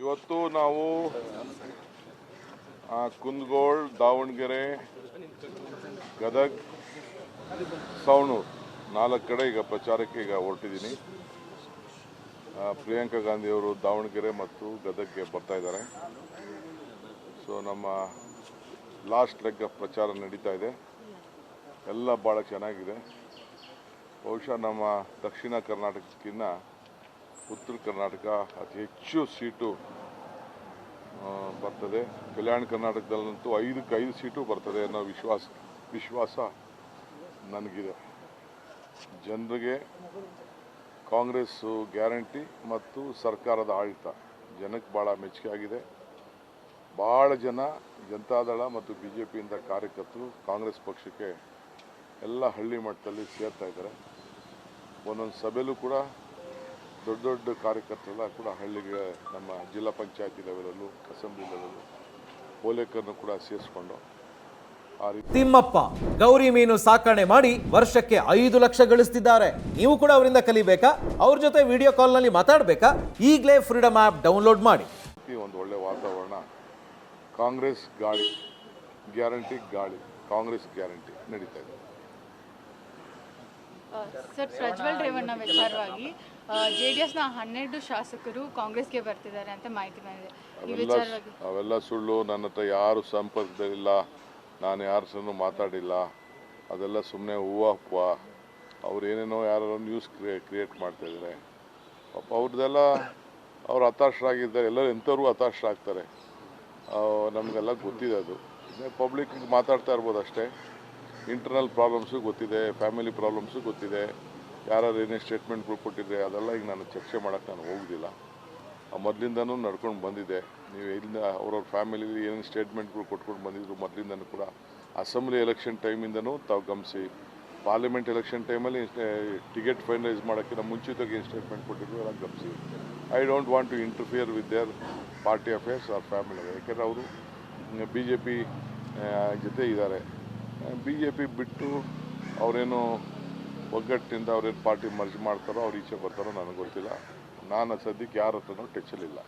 ಇವತ್ತು ನಾವು ಕುಂದಗೋಳ್, ದಾವಣಗೆರೆ, ಗದಗ್, ಸವಣೂರು. ನಾಲ್ಕು ಕಡೆ ಈಗ ಪ್ರಚಾರಕ್ಕೆ ಈಗ ಹೊರಟಿದ್ದೀನಿ. ಪ್ರಿಯಾಂಕಾ ಗಾಂಧಿಯವರು ದಾವಣಗೆರೆ ಮತ್ತು ಗದಗ್ಗೆ ಬರ್ತಾ ಇದ್ದಾರೆ. ಸೊ ನಮ್ಮ ಲಾಸ್ಟ್ ಲೆಗ್ ಪ್ರಚಾರ ನಡೀತಾ ಇದೆ. ಎಲ್ಲ ಭಾಳ ಚೆನ್ನಾಗಿದೆ. ಬಹುಶಃ ನಮ್ಮ ದಕ್ಷಿಣ ಕರ್ನಾಟಕಕ್ಕಿಂತ ಉತ್ತರ ಕರ್ನಾಟಕ ಅತಿ ಹೆಚ್ಚು ಸೀಟು ಬರ್ತದೆ. ಕಲ್ಯಾಣ ಕರ್ನಾಟಕದಲ್ಲಂತೂ ಐದಕ್ಕೆ ಐದು ಸೀಟು ಬರ್ತದೆ ಅನ್ನೋ ವಿಶ್ವಾಸ ವಿಶ್ವಾಸ ನನಗಿದೆ. ಜನರಿಗೆ ಕಾಂಗ್ರೆಸ್ಸು ಗ್ಯಾರಂಟಿ ಮತ್ತು ಸರ್ಕಾರದ ಆಡಳಿತ. ಜನಕ್ಕೆ ಭಾಳ ಮೆಚ್ಚುಗೆ ಆಗಿದೆ. ಭಾಳ ಜನ ಜನತಾದಳ ಮತ್ತು ಬಿ ಜೆ ಪಿಯಿಂದ ಕಾರ್ಯಕರ್ತರು ಕಾಂಗ್ರೆಸ್ ಪಕ್ಷಕ್ಕೆ ಎಲ್ಲ ಹಳ್ಳಿ ಮಟ್ಟದಲ್ಲಿ ಸೇರ್ತಾ ಇದ್ದಾರೆ. ಒಂದೊಂದು ಸಭೆಯಲ್ಲೂ ಕೂಡ ದೊಡ್ಡ ದೊಡ್ಡ ಕಾರ್ಯಕರ್ತರೆಲ್ಲ ಕೂಡ ಹಳ್ಳಿಗೆ ನಮ್ಮ ಜಿಲ್ಲಾ ಪಂಚಾಯತಿ ಲೆವೆಲಲ್ಲೂ ಅಸೆಂಬ್ಲಿ ಲೆವೆಲಲ್ಲೂ ಓಲೇಕರ್ನು ಕೂಡ ಸೇರಿಸ್ಕೊಂಡು ತಿಮ್ಮಪ್ಪ ಗೌರಿ ಮೀನು ಸಾಕಣೆ ಮಾಡಿ ವರ್ಷಕ್ಕೆ ಐದು ಲಕ್ಷ ಗಳಿಸ್ತಿದ್ದಾರೆ. ನೀವು ಕೂಡ ಅವರಿಂದ ಕಲಿಬೇಕಾ? ಅವ್ರ ಜೊತೆ ವಿಡಿಯೋ ಕಾಲ್ನಲ್ಲಿ ಮಾತಾಡಬೇಕಾ? ಈಗಲೇ ಫ್ರೀಡಮ್ ಆ್ಯಪ್ ಡೌನ್ಲೋಡ್ ಮಾಡಿ. ಒಂದು ಒಳ್ಳೆ ವಾತಾವರಣ ಕಾಂಗ್ರೆಸ್ ಗಾಳಿ ಗ್ಯಾರಂಟಿ ಗಾಳಿ ಕಾಂಗ್ರೆಸ್ ಗ್ಯಾರಂಟಿ ನಡೀತಾ ಇದೆ. ಸರ್ ಪ್ರಜ್ವಲ್ ರೇವಣ್ಣ ವಿಚಾರವಾಗಿ ಜೆ ಡಿ ಎಸ್ನ ಹನ್ನೆರಡು ಶಾಸಕರು ಕಾಂಗ್ರೆಸ್ಗೆ ಬರ್ತಿದ್ದಾರೆ ಅಂತ ಮಾಹಿತಿ ಬಂದಿದೆ. ಈ ವಿಚಾರವಾಗಿ ಅವೆಲ್ಲ ಸುಳ್ಳು. ನನ್ನ ಹತ್ರ ಯಾರು ಸಂಪರ್ಕದಲ್ಲಿಲ್ಲ. ನಾನು ಯಾರ ಸಹ ಮಾತಾಡಿಲ್ಲ. ಅದೆಲ್ಲ ಸುಮ್ಮನೆ ಹೂವಪ್ಪ ಅವ್ರು ಏನೇನೋ ಯಾರೋ ನ್ಯೂಸ್ ಕ್ರಿಯೇ ಕ್ರಿಯೇಟ್ ಮಾಡ್ತಾ ಇದ್ದಾರೆ. ಪಾಪ ಅವ್ರದ್ದೆಲ್ಲ ಅವ್ರು ಹತಾಶರಾಗಿದ್ದಾರೆ. ಎಲ್ಲರೂ ಎಂಥವ್ರು ಹತಾಶರಾಗ್ತಾರೆ. ನಮಗೆಲ್ಲ ಗೊತ್ತಿದೆ ಅದು. ಪಬ್ಲಿಕ್ ಮಾತಾಡ್ತಾ ಇರ್ಬೋದು ಅಷ್ಟೇ. ಇಂಟರ್ನಲ್ ಪ್ರಾಬ್ಲಮ್ಸು ಗೊತ್ತಿದೆ ಫ್ಯಾಮಿಲಿ ಪ್ರಾಬ್ಲಮ್ಸು ಗೊತ್ತಿದೆ. ಯಾರು ಏನೇ ಸ್ಟೇಟ್ಮೆಂಟ್ಗಳು ಕೊಟ್ಟಿದ್ರೆ ಅದೆಲ್ಲ ಈಗ ನಾನು ಚರ್ಚೆ ಮಾಡೋಕ್ಕೆ ನಾನು ಹೋಗೋದಿಲ್ಲ. ಮೊದಲಿಂದನೂ ನಡ್ಕೊಂಡು ಬಂದಿದೆ. ನೀವು ಇಲ್ಲಿಂದ ಅವ್ರವ್ರ ಫ್ಯಾಮಿಲಿಲಿ ಏನೇನು ಸ್ಟೇಟ್ಮೆಂಟ್ಗಳು ಕೊಟ್ಕೊಂಡು ಬಂದಿದ್ರು ಮೊದಲಿಂದನೂ ಕೂಡ. ಅಸೆಂಬ್ಲಿ ಎಲೆಕ್ಷನ್ ಟೈಮಿಂದನೂ ತಾವು ಗಮನಿಸಿ. ಪಾರ್ಲಿಮೆಂಟ್ ಎಲೆಕ್ಷನ್ ಟೈಮಲ್ಲಿ ಟಿಕೆಟ್ ಫೈನಲೈಸ್ ಮಾಡೋಕ್ಕಿಂತ ಮುಂಚಿತವಾಗಿ ಏನು ಸ್ಟೇಟ್ಮೆಂಟ್ ಕೊಟ್ಟಿದ್ರು ಎಲ್ಲ ಗಮನಿಸಿ. I don't want to interfere with their party affairs or family ಯಾಕೆಂದರೆ ಅವರು ಬಿ ಜೆ ಪಿ ಜೊತೆ ಇದ್ದಾರೆ. ಬಿ ಜೆ ಪಿ ಬಿಟ್ಟು ಅವರೇನು ಒಗ್ಗಟ್ಟಿನಿಂದ ಅವ್ರೇನು ಪಾರ್ಟಿ ಮರ್ಜ್ ಮಾಡ್ತಾರೋ ಅವ್ರು ಈಚೆ ಬರ್ತಾರೋ ನನಗೆ ಗೊತ್ತಿಲ್ಲ. ನಾನು ಸದ್ಯಕ್ಕೆ ಯಾರ ಹತ್ರನೂ ಟಚಲ್ಲಿಲ್ಲ